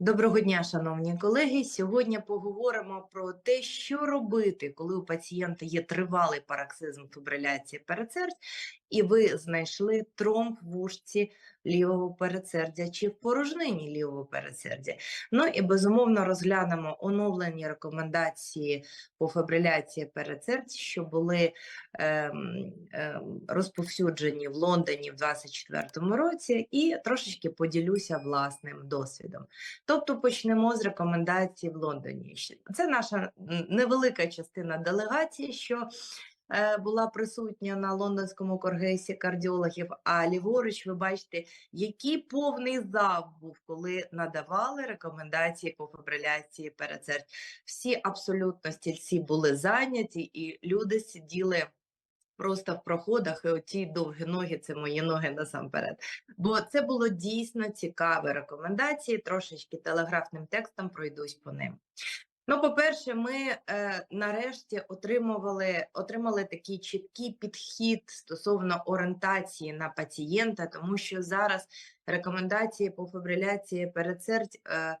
Доброго дня, шановні колеги. Сьогодні поговоримо про те, що робити, коли у пацієнта є тривалий пароксизм фібриляції передсердь, і ви знайшли тромб в ушці лівого передсердя чи в порожнині лівого передсердя. Ну і безумовно розглянемо оновлені рекомендації по фібриляції передсердь, що були ем, ем, розповсюджені в Лондоні в 2024 році, і трошечки поділюся власним досвідом. Тобто почнемо з рекомендацій в Лондоні. Це наша невелика частина делегації, що була присутня на лондонському конгресі кардіологів. А ліворуч, ви бачите, який повний зал був, коли надавали рекомендації по фібриляції передсердь. Всі абсолютно стільці були зайняті, і люди сиділи. Просто в проходах, і оті довгі ноги, це мої ноги насамперед. Бо це було дійсно цікаві рекомендації. Трошечки телеграфним текстом пройдусь по ним. Ну, по-перше, ми е, нарешті отримували, отримали такий чіткий підхід стосовно орієнтації на пацієнта, тому що зараз рекомендації по фібриляції передсердь е,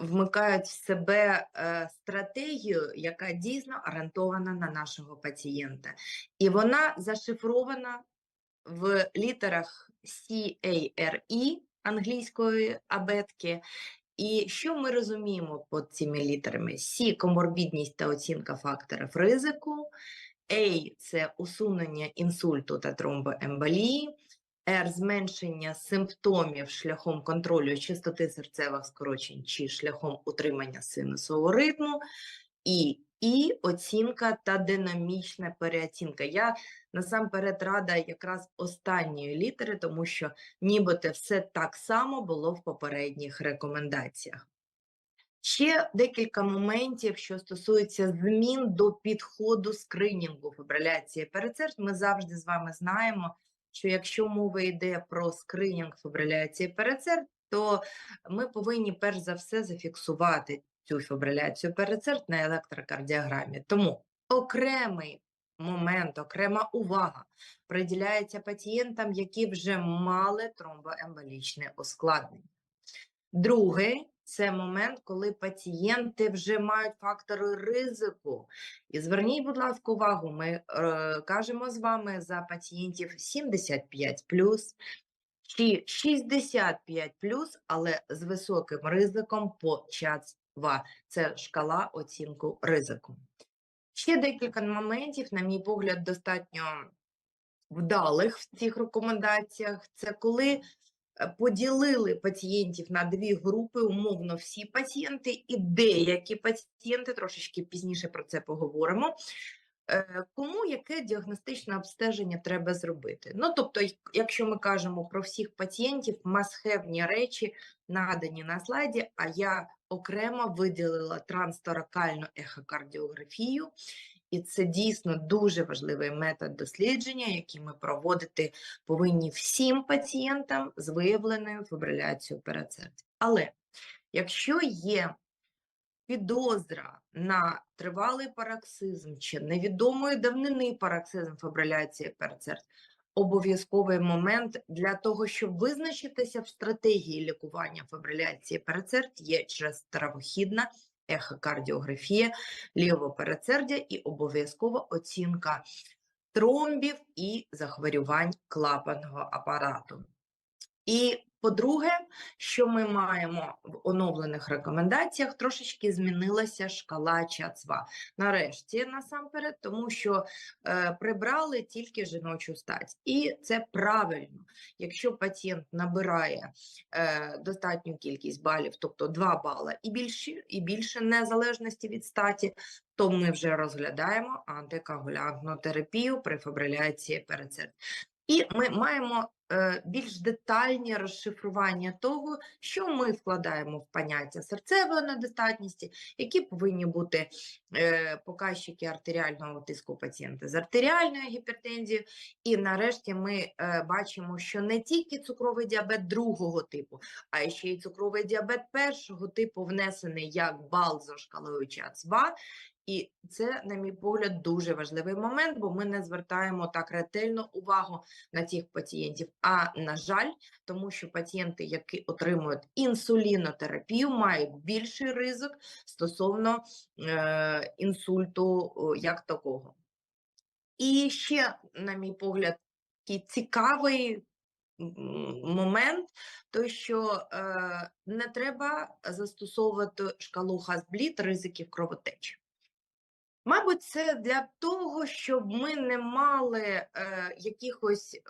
вмикають в себе е, стратегію, яка дійсно орієнтована на нашого пацієнта. І вона зашифрована в літерах C-A-R-E англійської абетки. І що ми розуміємо під цими літерами? Сі – коморбідність та оцінка факторів ризику, A – це усунення інсульту та тромбоемболії, R – зменшення симптомів шляхом контролю частоти серцевих скорочень чи шляхом утримання синусового ритму, і І – оцінка та динамічна переоцінка. Я насамперед рада якраз останньої літери, тому що нібито все так само було в попередніх рекомендаціях. Ще декілька моментів, що стосуються змін до підходу скринінгу фібриляції передсердь. Ми завжди з вами знаємо, що якщо мова йде про скринінг фібриляції передсердь, то ми повинні перш за все зафіксувати цю фібриляцію передсердь на електрокардіограмі. Тому окремий момент, окрема увага приділяється пацієнтам, які вже мали тромбоемболічне ускладнення. Другий це момент, коли пацієнти вже мають фактори ризику. І зверніть, будь ласка, увагу, ми е, кажемо з вами за пацієнтів 75 чи 65 але з високим ризиком по ЧАЦ-2. Це шкала оцінку ризику. Ще декілька моментів, на мій погляд, достатньо вдалих в цих рекомендаціях. Це коли е, поділили пацієнтів на дві групи, умовно всі пацієнти і деякі пацієнти, трошечки пізніше про це поговоримо. е, Кому яке діагностичне обстеження треба зробити? Ну, тобто, якщо ми кажемо про всіх пацієнтів, масхевні речі надані на слайді, а я окремо виділила трансторакальну ехокардіографію, і це дійсно дуже важливий метод дослідження, який ми проводити повинні всім пацієнтам з виявленою фібриляцією передсердя. Але якщо є підозра на тривалий пароксизм чи невідомої давнини пароксизм фібриляції передсердь, обов'язковий момент для того, щоб визначитися в стратегії лікування фабриляції перецерд, є через травохідна ехокардіографія лівого перецердя і обов'язкова оцінка тромбів і захворювань клапанного апарату. І по-друге, що ми маємо в оновлених рекомендаціях, трошечки змінилася шкала ЧАЦ-2. Нарешті, насамперед, тому що е, прибрали тільки жіночу стать. І це правильно. Якщо пацієнт набирає е, достатню кількість балів, тобто 2 бала і більше, і більше незалежності від статі, то ми вже розглядаємо антикоагулянтну терапію при фібриляції передсердь. І ми маємо більш детальні розшифрування того, що ми вкладаємо в поняття серцевої недостатності, які повинні бути е, показчики артеріального тиску пацієнта з артеріальною гіпертензією. І нарешті ми е, бачимо, що не тільки цукровий діабет другого типу, а ще й цукровий діабет першого типу внесений як бал за шкалою ЧАЦ-2, І це, на мій погляд, дуже важливий момент, бо ми не звертаємо так ретельно увагу на цих пацієнтів. А на жаль, тому що пацієнти, які отримують інсулінотерапію, мають більший ризик стосовно е, інсульту о, як такого. І ще, на мій погляд, такий цікавий момент, то що е, не треба застосовувати шкалу Хасбліт ризиків кровотечі. Мабуть, це для того, щоб ми не мали е, якихось е,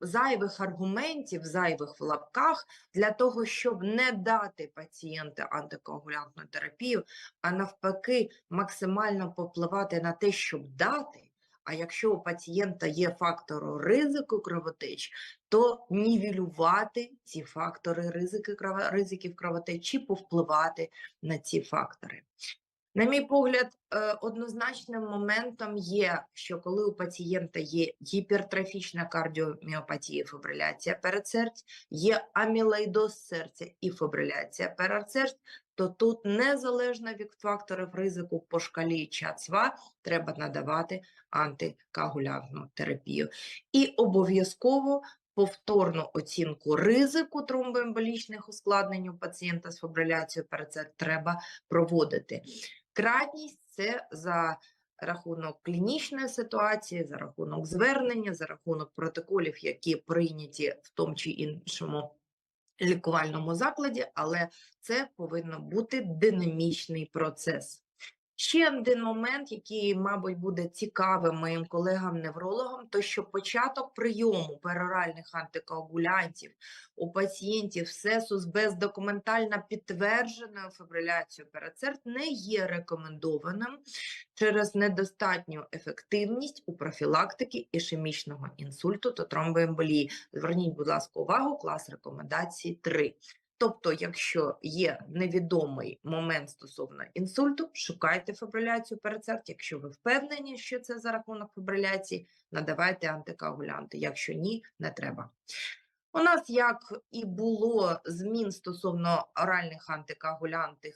зайвих аргументів, зайвих в лапках, для того, щоб не дати пацієнту антикоагулянтну терапію, а навпаки, максимально попливати на те, щоб дати. А якщо у пацієнта є фактор ризику кровотеч, то нівелювати ці фактори ризики, ризиків кровотечі, повпливати на ці фактори. На мій погляд, е, однозначним моментом є, що коли у пацієнта є гіпертрофічна кардіоміопатія, фібриляція передсердь, є амілоїдоз серця і фібриляція передсердь, то тут незалежно від факторів ризику по шкалі ЧАЦ-2 треба надавати антикоагулянтну терапію. І обов'язково повторну оцінку ризику тромбоемболічних ускладнень у пацієнта з фібриляцією передсердь треба проводити. Кратність це за рахунок клінічної ситуації, за рахунок звернення, за рахунок протоколів, які прийняті в тому чи іншому лікувальному закладі, але це повинно бути динамічний процес. Ще один момент, який, мабуть, буде цікавим моїм колегам-неврологам, то що початок прийому пероральних антикоагулянтів у пацієнтів СЕСУС без документально підтвердженою фібриляцією передсердь не є рекомендованим через недостатню ефективність у профілактики ішемічного інсульту та тромбоемболії. Зверніть, будь ласка, увагу, клас рекомендацій 3. Тобто, якщо є невідомий момент стосовно інсульту, шукайте фібриляцію передсердь. Якщо ви впевнені, що це за рахунок фібриляції, надавайте антикоагулянти. Якщо ні, не треба. У нас, як і було змін стосовно оральних антикоагулянтів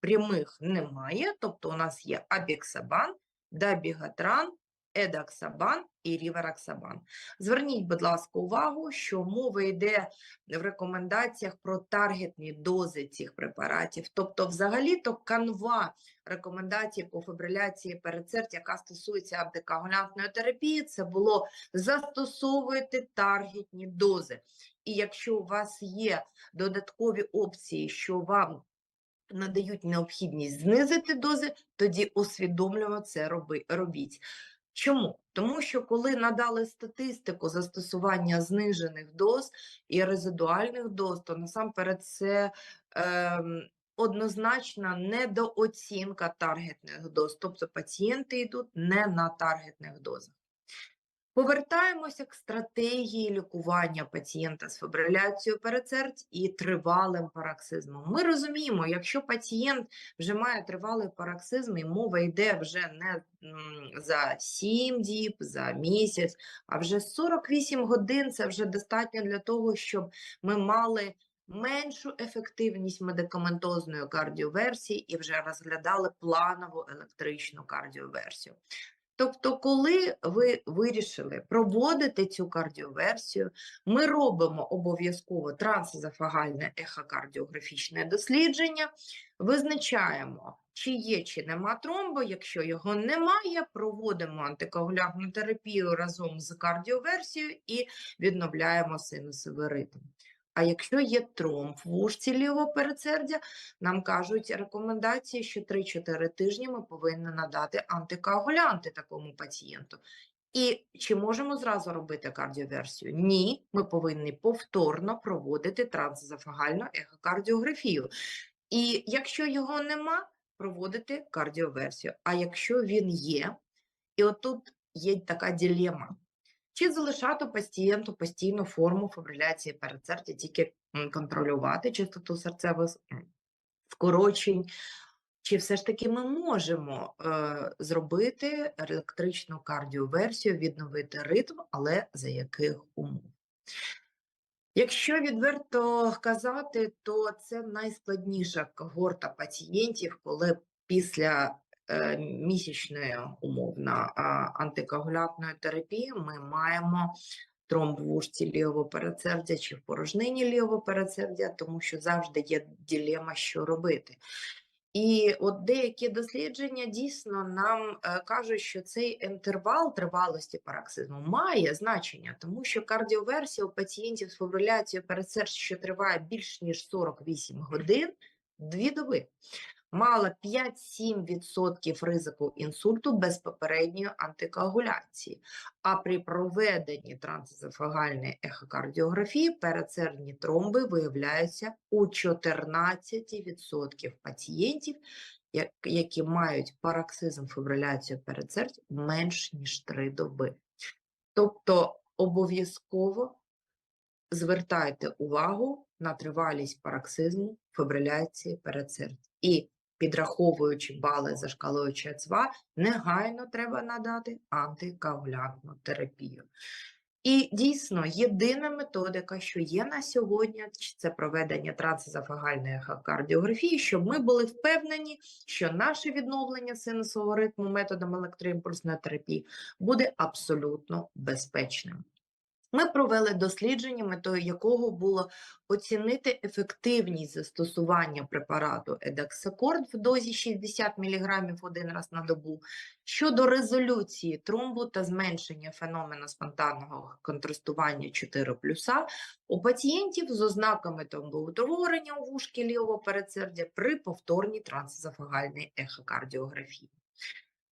прямих немає. Тобто, у нас є абіксабан, дабігатран, едаксабан і рівараксабан. Зверніть, будь ласка, увагу, що мова йде в рекомендаціях про таргетні дози цих препаратів. Тобто, взагалі-то канва рекомендацій по фібриляції передсердь, яка стосується антикоагулянтної терапії, це було застосовуйте таргетні дози. І якщо у вас є додаткові опції, що вам надають необхідність знизити дози, тоді усвідомлюємо це робіть. Чому? Тому що коли надали статистику застосування знижених доз і резидуальних доз, то насамперед це е, однозначна недооцінка таргетних доз, тобто пацієнти йдуть не на таргетних дозах. Повертаємося к стратегії лікування пацієнта з фібриляцією передсердь і тривалим параксизмом. Ми розуміємо, якщо пацієнт вже має тривалий параксизм, і мова йде вже не за 7 діб, за місяць, а вже 48 годин це вже достатньо для того, щоб ми мали меншу ефективність медикаментозної кардіоверсії і вже розглядали планову електричну кардіоверсію. Тобто, коли ви вирішили проводити цю кардіоверсію, ми робимо обов'язково трансезофагальне ехокардіографічне дослідження, визначаємо, чи є, чи нема тромбу. Якщо його немає, проводимо антикоагулянтну терапію разом з кардіоверсією і відновляємо синусовий ритм. А якщо є тромб в вушці лівого передсердя, нам кажуть рекомендації, що 3-4 тижні ми повинні надати антикоагулянти такому пацієнту. І чи можемо зразу робити кардіоверсію? Ні, ми повинні повторно проводити трансезофагальну ехокардіографію. І якщо його нема, проводити кардіоверсію. А якщо він є, і отут є така дилема. Чи залишати пацієнту постійну форму фібриляції передсердя, тільки контролювати частоту серцевих скорочень, чи все ж таки ми можемо е, зробити електричну кардіоверсію, відновити ритм, але за яких умов? Якщо відверто казати, то це найскладніша когорта пацієнтів, коли після е, місячної умовно а, антикоагулянтної терапії ми маємо тромб в ушці лівого передсердя чи в порожнині лівого передсердя, тому що завжди є ділема, що робити. І от деякі дослідження дійсно нам е, кажуть, що цей інтервал тривалості параксизму має значення, тому що кардіоверсія у пацієнтів з фібриляцією передсердя, що триває більш ніж 48 годин, дві доби, мала 5-7% ризику інсульту без попередньої антикоагуляції. А при проведенні трансезофагальної ехокардіографії передсердні тромби виявляються у 14% пацієнтів, які мають параксизм фібриляцію передсердь менш ніж 3 доби. Тобто обов'язково звертайте увагу на тривалість параксизму фібриляції передсердь. І підраховуючи бали за шкалою ЧАЦВА, негайно треба надати антикоагулянтну терапію. І дійсно єдина методика, що є на сьогодні, це проведення трансезофагальної ехокардіографії, щоб ми були впевнені, що наше відновлення синусового ритму методом електроімпульсної терапії буде абсолютно безпечним. Ми провели дослідження, метою якого було оцінити ефективність застосування препарату Едексакорд в дозі 60 мг один раз на добу щодо резолюції тромбу та зменшення феномену спонтанного контрастування 4 плюса у пацієнтів з ознаками тромбоутворення у вушки лівого передсердя при повторній трансезофагальній ехокардіографії.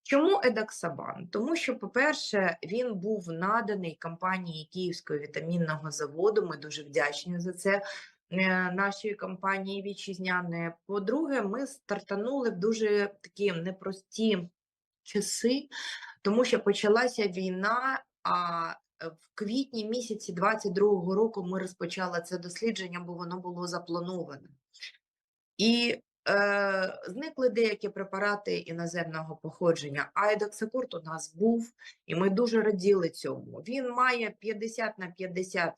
Чому Едаксабан? Тому що, по-перше, він був наданий компанії Київського вітамінного заводу. Ми дуже вдячні за це е, нашої компанії вітчизняної. По-друге, ми стартанули в дуже такі непрості часи, тому що почалася війна. А е, в квітні місяці 22-го року ми розпочали це дослідження, бо воно було заплановане. І е, зникли деякі препарати іноземного походження. Айдоксакурт у нас був, і ми дуже раділи цьому. Він має 50 на 50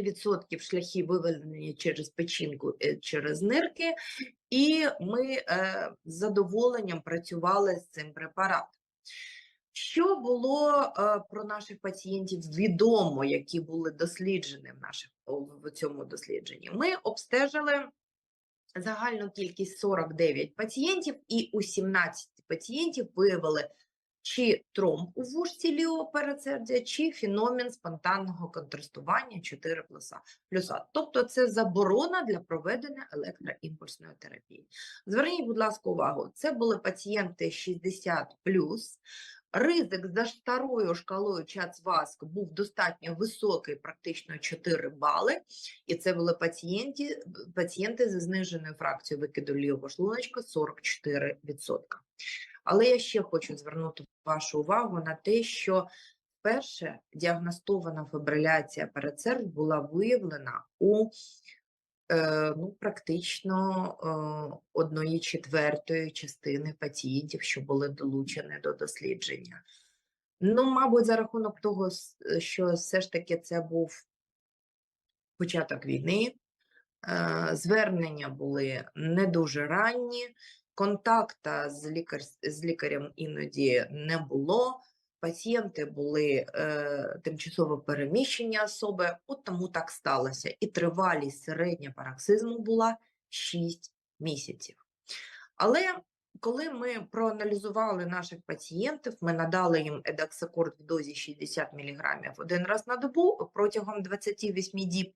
відсотків шляхів виведення через печінку, е, через нирки, і ми е, з задоволенням працювали з цим препаратом. Що було е, про наших пацієнтів відомо, які були досліджені в наших в цьому дослідженні? Ми обстежили загальну кількість 49 пацієнтів, і у 17 пацієнтів виявили чи тромб у вушці лівого передсердя, чи феномен спонтанного контрастування 4 плюса. плюса. Тобто це заборона для проведення електроімпульсної терапії. Зверніть, будь ласка, увагу, це були пацієнти 60 Ризик за старою шкалою ЧАЦ-ВАСК був достатньо високий, практично 4 бали, і це були пацієнти, пацієнти зі зниженою фракцією викиду лівого шлуночка 44%. Але я ще хочу звернути вашу увагу на те, що перше діагностована фібриляція передсердь була виявлена у ну, практично е, одної четвертої частини пацієнтів, що були долучені до дослідження. Ну, мабуть, за рахунок того, що все ж таки це був початок війни, е, звернення були не дуже ранні, контакта з, лікар, з лікарем іноді не було. Пацієнти були е, тимчасово переміщені особи, от тому так сталося. І тривалість середня параксизму була 6 місяців. Але коли ми проаналізували наших пацієнтів, ми надали їм едаксакорд в дозі 60 мг один раз на добу протягом 28 діб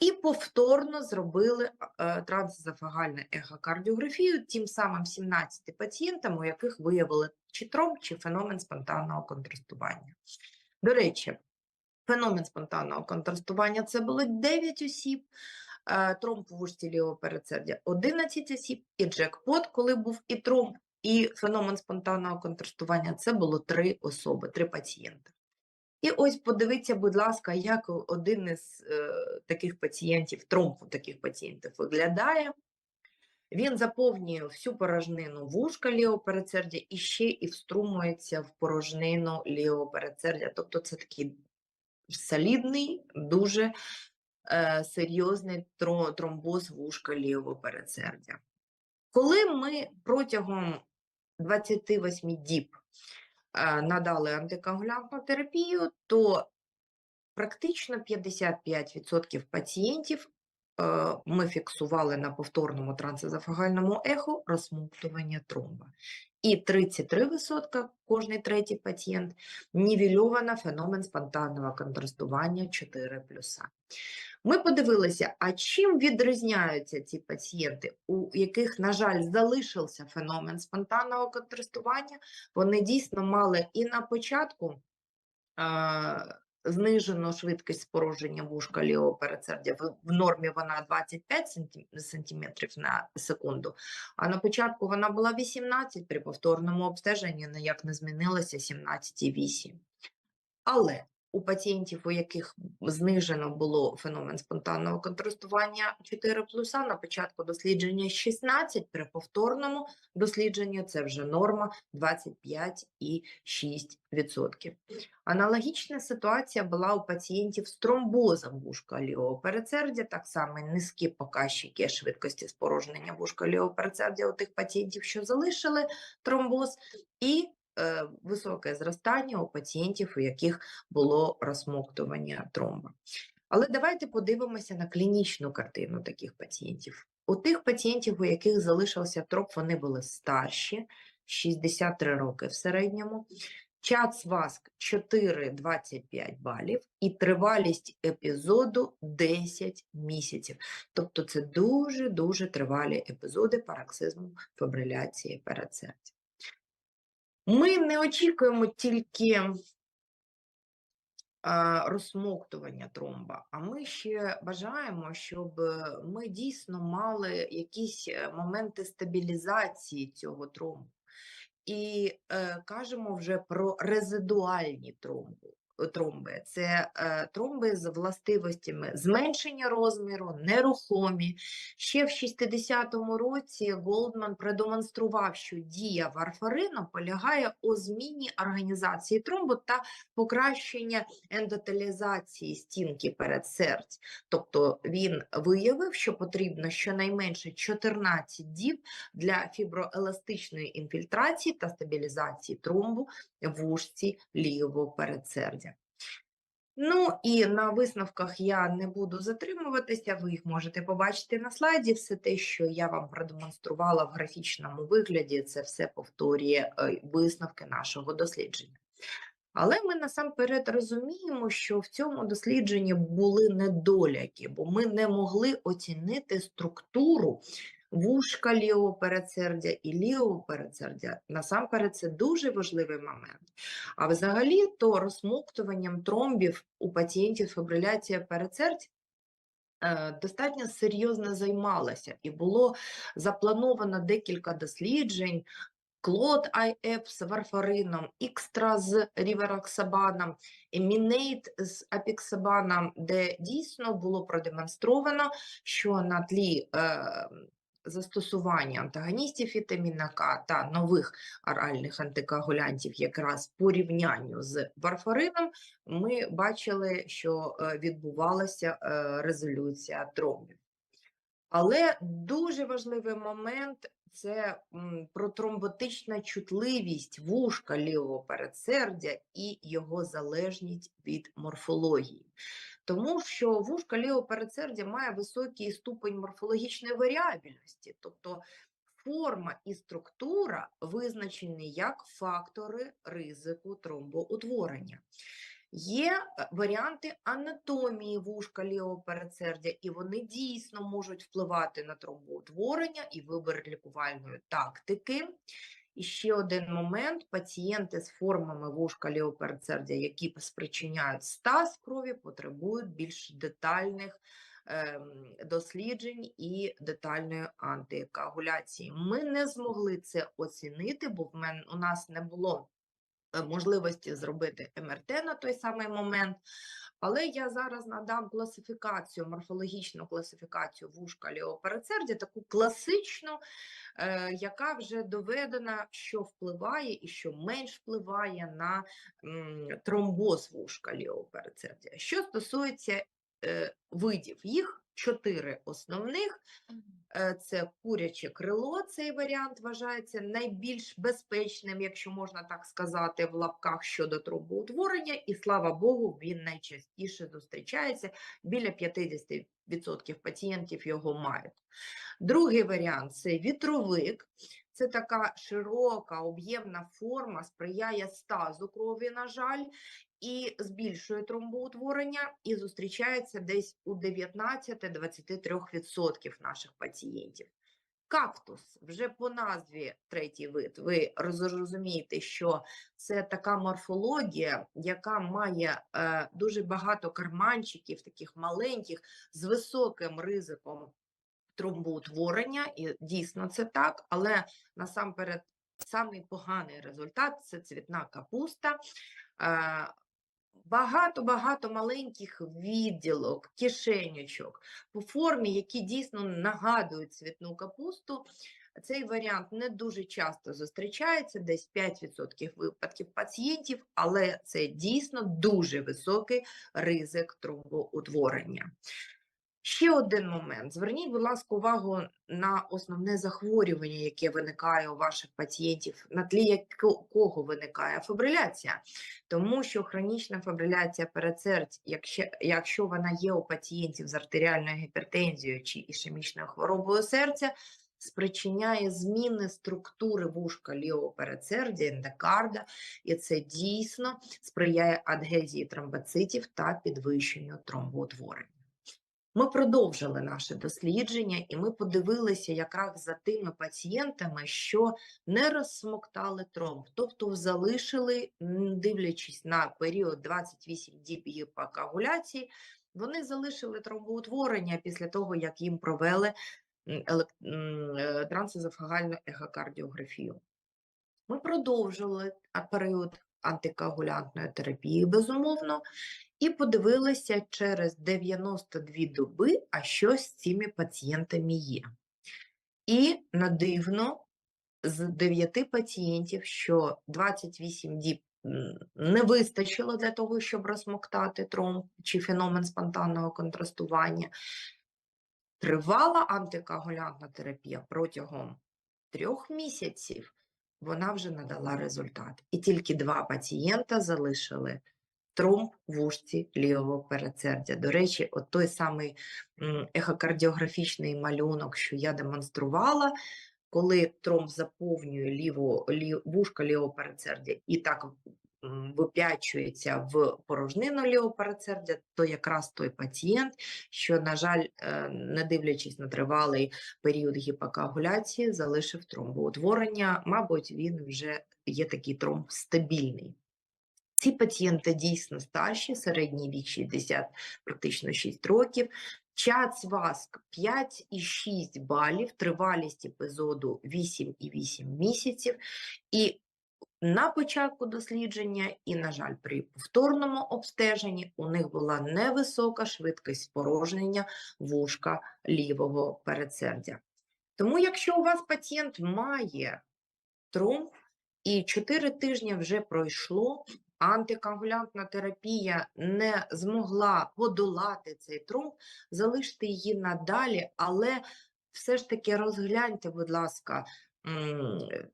і повторно зробили е, трансезофагальну ехокардіографію тим самим 17 пацієнтам, у яких виявили чи тромб, чи феномен спонтанного контрастування. До речі, феномен спонтанного контрастування це було 9 осіб, тромб у вушці лівого передсердя 11 осіб, і джекпот, коли був і тромб, і феномен спонтанного контрастування, це було 3 особи, 3 пацієнти. І ось подивіться, будь ласка, як один із е, таких пацієнтів, тромб таких пацієнтів виглядає. Він заповнює всю порожнину вушка лівого передсердя і ще і вструмується в порожнину лівого передсердя. Тобто це такий солідний, дуже е, серйозний тромбоз вушка лівого передсердя. Коли ми протягом 28 діб е, надали антикоагулянтну терапію, то практично 55% пацієнтів е, ми фіксували на повторному трансезофагальному ехо розсмоктування тромба. І 33% кожний третій пацієнт нівельовано феномен спонтанного контрастування 4 плюса. Ми подивилися, а чим відрізняються ці пацієнти, у яких, на жаль, залишився феномен спонтанного контрастування. Вони дійсно мали і на початку а, знижену швидкість спороження вушка лівого передсердя. В, нормі вона 25 сантим- сантиметрів на секунду, а на початку вона була 18, при повторному обстеженні ніяк не змінилася 17,8. Але у пацієнтів, у яких знижено було феномен спонтанного контрастування 4 плюса, на початку дослідження 16, при повторному дослідженні це вже норма 25,6%. Аналогічна ситуація була у пацієнтів з тромбозом вушка лівого передсердя, так само низькі показчики швидкості спорожнення вушка лівого передсердя у тих пацієнтів, що залишили тромбоз, і високе зростання у пацієнтів, у яких було розсмоктування тромба. Але давайте подивимося на клінічну картину таких пацієнтів. У тих пацієнтів, у яких залишився троп, вони були старші, 63 роки в середньому. Час ВАСК 4-25 балів і тривалість епізоду 10 місяців. Тобто це дуже-дуже тривалі епізоди пароксизму фібриляції передсердя. Ми не очікуємо тільки розсмоктування тромба, а ми ще бажаємо, щоб е, ми дійсно мали якісь е, моменти стабілізації цього тромбу. І е, кажемо вже про резидуальні тромби. Тромби це е, тромби з властивостями зменшення розміру, нерухомі. Ще в 60-му році Голдман продемонстрував, що дія варфарину полягає у зміні організації тромбу та покращення ендотелізації стінки передсердь. Тобто він виявив, що потрібно щонайменше 14 діб для фіброеластичної інфільтрації та стабілізації тромбу в вушці лівого передсердя. Ну і на висновках я не буду затримуватися, ви їх можете побачити на слайді. Все те, що я вам продемонструвала в графічному вигляді, це все повторює е, висновки нашого дослідження. Але ми насамперед розуміємо, що в цьому дослідженні були недоляки, бо ми не могли оцінити структуру вушка лівого передсердя і лівого передсердя. Насамперед, це дуже важливий момент. А взагалі, то розсмоктуванням тромбів у пацієнтів фібриляція передсердь е, достатньо серйозно займалася, і було заплановано декілька досліджень. Клод IF з варфарином, Ікстра з рівероксабаном, Емінейт з апіксабаном, де дійсно було продемонстровано, що на тлі е, застосування антагоністів вітаміна К та нових оральних антикоагулянтів якраз порівнянню з варфарином, ми бачили, що е, відбувалася е, резолюція тромбів. Але дуже важливий момент це протромботична чутливість вушка лівого передсердя і його залежність від морфології. Тому що вушка лівого має високий ступень морфологічної варіабельності, тобто форма і структура визначені як фактори ризику тромбоутворення. Є е, варіанти анатомії вушка лівого і вони дійсно можуть впливати на тромбоутворення і вибір лікувальної тактики. І ще один момент: пацієнти з формами вушка лівого передсердя, які спричиняють стаз крові, потребують більш детальних ем, досліджень і детальної антикоагуляції. Ми не змогли це оцінити, бо в мен, у нас не було е, можливості зробити МРТ на той самий момент. Але я зараз надам класифікацію, морфологічну класифікацію вушка лівого передсердя, таку класичну, е, яка вже доведена, що впливає і що менш впливає на м, тромбоз вушка лівого передсердя. Що стосується е, видів. Їх чотири основних. Е, Це куряче крило. Цей варіант вважається найбільш безпечним, якщо можна так сказати, в лапках щодо тромбоутворення, і слава Богу, він найчастіше зустрічається. Біля 50% пацієнтів його мають. Другий варіант це вітровик. Це така широка об'ємна форма, сприяє стазу крові, на жаль, і збільшує тромбоутворення, і зустрічається десь у 19-23% наших пацієнтів. Кактус вже по назві третій вид. Ви розумієте, що це така морфологія, яка має е, дуже багато карманчиків, таких маленьких, з високим ризиком тромбоутворення, і дійсно це так, але насамперед самий поганий результат це цвітна капуста. Е, Багато-багато маленьких відділок, кишенючок по формі, які дійсно нагадують цвітну капусту. Цей варіант не дуже часто зустрічається, десь 5% випадків пацієнтів, але це дійсно дуже високий ризик тромбоутворення. Ще один момент. Зверніть, будь ласка, увагу на основне захворювання, яке виникає у ваших пацієнтів, на тлі якого виникає фібриляція. Тому що хронічна фібриляція передсердь, якщо, якщо вона є у пацієнтів з артеріальною гіпертензією чи ішемічною хворобою серця, спричиняє зміни структури вушка лівого передсердя, ендокарда, і це дійсно сприяє адгезії тромбоцитів та підвищенню тромбоутворення. Ми продовжили наше дослідження, і ми подивилися якраз за тими пацієнтами, що не розсмоктали тромб, тобто залишили, дивлячись на період 28 діб гіпокоагуляції, вони залишили тромбоутворення після того, як їм провели е, трансезофагальну ехокардіографію. Ми продовжили період антикоагулянтної терапії, безумовно, і подивилися через 92 доби, а що з цими пацієнтами є. І на дивно, з 9 пацієнтів, що 28 діб не вистачило для того, щоб розмоктати тромб чи феномен спонтанного контрастування. Тривала антикоагулянтна терапія протягом трьох місяців, вона вже надала результат. І тільки два пацієнта залишили тромб в ушці лівого передсердя. До речі, от той самий ехокардіографічний малюнок, що я демонструвала, коли тромб заповнює ліву, лів, вушка лівого передсердя і так вип'ячується в порожнину лівого передсердя, то якраз той пацієнт, що, на жаль, е, не дивлячись на тривалий період гіпокоагуляції, залишив тромбоутворення, мабуть, він вже є такий тромб стабільний. Ці пацієнти дійсно старші, середній вік 60, практично 6 років. Час ВАСК 5,6 балів, тривалість епізоду 8,8 місяців. І на початку дослідження, і, на жаль, при повторному обстеженні у них була невисока швидкість спорожнення вушка лівого передсердя. Тому, якщо у вас пацієнт має тромб, і 4 тижні вже пройшло, антикоагулянтна терапія не змогла подолати цей тромб, залиште її надалі, але все ж таки розгляньте, будь ласка,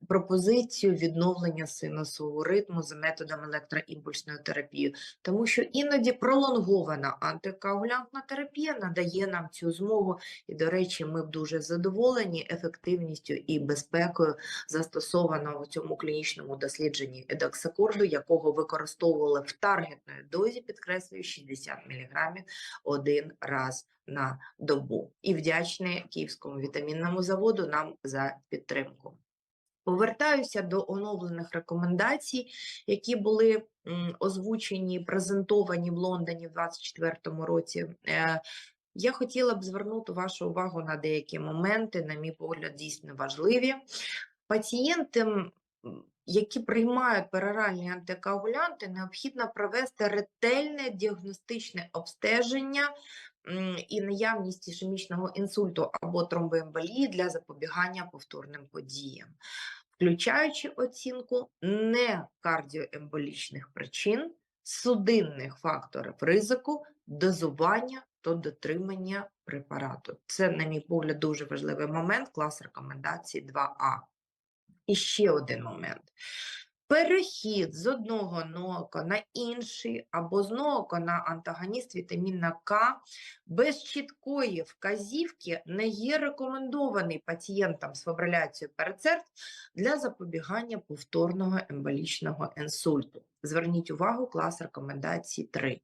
пропозицію відновлення синусового ритму за методом електроімпульсної терапії, тому що іноді пролонгована антикоагулянтна терапія надає нам цю змогу, і, до речі, ми б дуже задоволені ефективністю і безпекою застосованого в цьому клінічному дослідженні едоксакорду, якого використовували в таргетної дозі, підкреслюю, 60 мг один раз на добу. І вдячний Київському вітамінному заводу нам за підтримку. Повертаюся до оновлених рекомендацій, які були озвучені, презентовані в Лондоні в 2024 році. Е, я хотіла б звернути вашу увагу на деякі моменти, на мій погляд, дійсно важливі. Пацієнти, які приймають пероральні антикоагулянти, необхідно провести ретельне діагностичне обстеження і наявність ішемічного інсульту або тромбоемболії для запобігання повторним подіям, включаючи оцінку некардіоемболічних причин, судинних факторів ризику, дозування то дотримання препарату. Це, на мій погляд, дуже важливий момент, клас рекомендацій 2А. І ще один момент. Перехід з одного НОКа на інший або з НОКа на антагоніст вітаміна К без чіткої вказівки не є рекомендований пацієнтам з фібриляцією перцерт для запобігання повторного емболічного інсульту. Зверніть увагу, клас рекомендацій 3.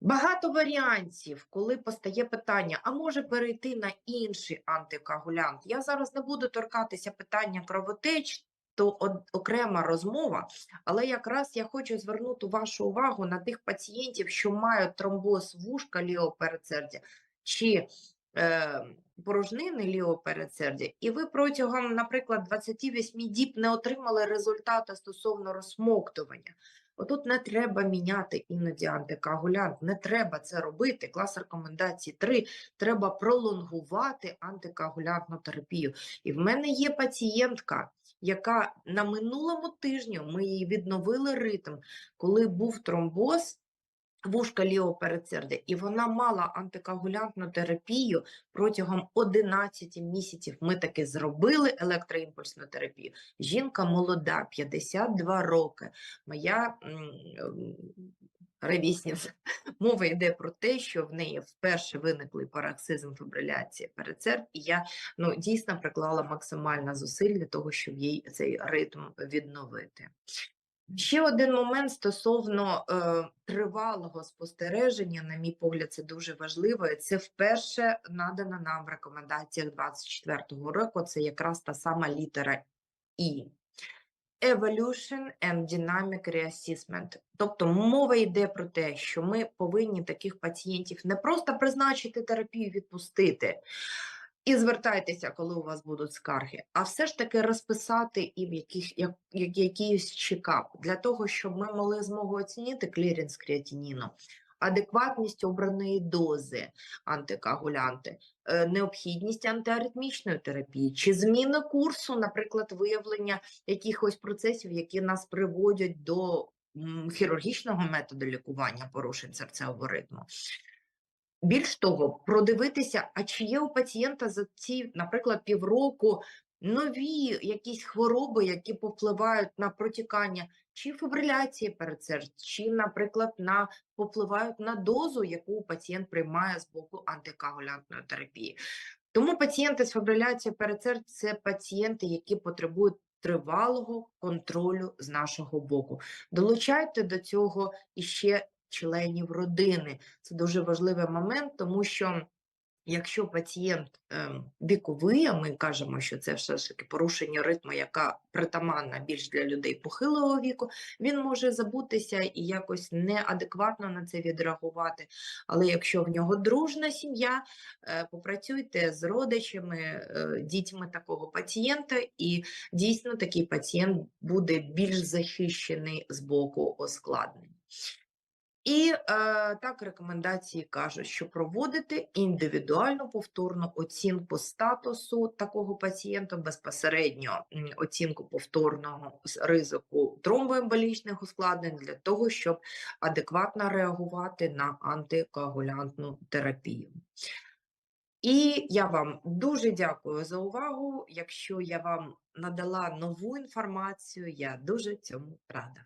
Багато варіантів, коли постає питання, а може перейти на інший антикоагулянт. Я зараз не буду торкатися питання кровотеч, то окрема розмова, але якраз я хочу звернути вашу увагу на тих пацієнтів, що мають тромбоз вушка лівопередсердя чи е, порожнини лівопередсердя, і ви протягом, наприклад, 28 діб не отримали результати стосовно розсмоктування. Отут не треба міняти іноді антикоагулянт, не треба це робити. Клас рекомендацій 3. Треба пролонгувати антикоагулянтну терапію. І в мене є пацієнтка, яка на минулому тижні ми їй відновили ритм, коли був тромбоз вушка лівого передсердя, і вона мала антикоагулянтну терапію протягом 11 місяців. Ми таки зробили електроімпульсну терапію. Жінка молода, 52 роки. Моя м. Мова йде про те, що в неї вперше виникли пароксизм фібриляції передсердь, і я ну, дійсно приклала максимально зусиль для того, щоб їй цей ритм відновити. Ще один момент стосовно е, тривалого спостереження, на мій погляд, це дуже важливо. і Це вперше надано нам в рекомендаціях 24-го року. Це якраз та сама літера І. Evolution and Dynamic Reassessment. Тобто мова йде про те, що ми повинні таких пацієнтів не просто призначити терапію, відпустити, і звертайтеся, коли у вас будуть скарги, а все ж таки розписати їм яких, як, як, якийсь чекап для того, щоб ми мали змогу оцінити клірінс креатиніну, адекватність обраної дози антикоагулянти, е, необхідність антиаритмічної терапії, чи зміни курсу, наприклад, виявлення якихось процесів, які нас приводять до хірургічного методу лікування порушень серцевого ритму. Більш того, продивитися, а чи є у пацієнта за ці, наприклад, півроку нові якісь хвороби, які попливають на протікання чи фібриляції передсердь, чи, наприклад, на попливають на дозу, яку пацієнт приймає з боку антикоагулянтної терапії. Тому пацієнти з фібриляцією передсердь – це пацієнти, які потребують тривалого контролю з нашого боку. Долучайте до цього іще членів родини. Це дуже важливий момент, тому що якщо пацієнт ем, віковий, а ми кажемо, що це все ж таки порушення ритму, яка притаманна більш для людей похилого віку, він може забутися і якось неадекватно на це відреагувати. Але якщо в нього дружна сім'я, е, попрацюйте з родичами, е, дітьми такого пацієнта, і дійсно такий пацієнт буде більш захищений з боку ускладнень. І е, так рекомендації кажуть, що проводити індивідуальну повторну оцінку статусу такого пацієнта, безпосередньо оцінку повторного ризику тромбоемболічних ускладнень для того, щоб адекватно реагувати на антикоагулянтну терапію. І я вам дуже дякую за увагу. Якщо я вам надала нову інформацію, я дуже цьому рада.